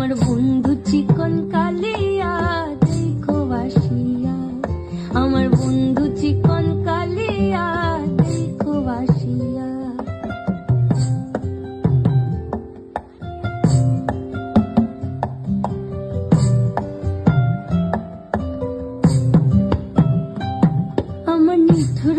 আমার বন্ধু চিকন কালিয়া দেখো বাসিয়া। আমার বন্ধু চিকন কালিয়া দেখো বাসিয়া। আমার নিঠুর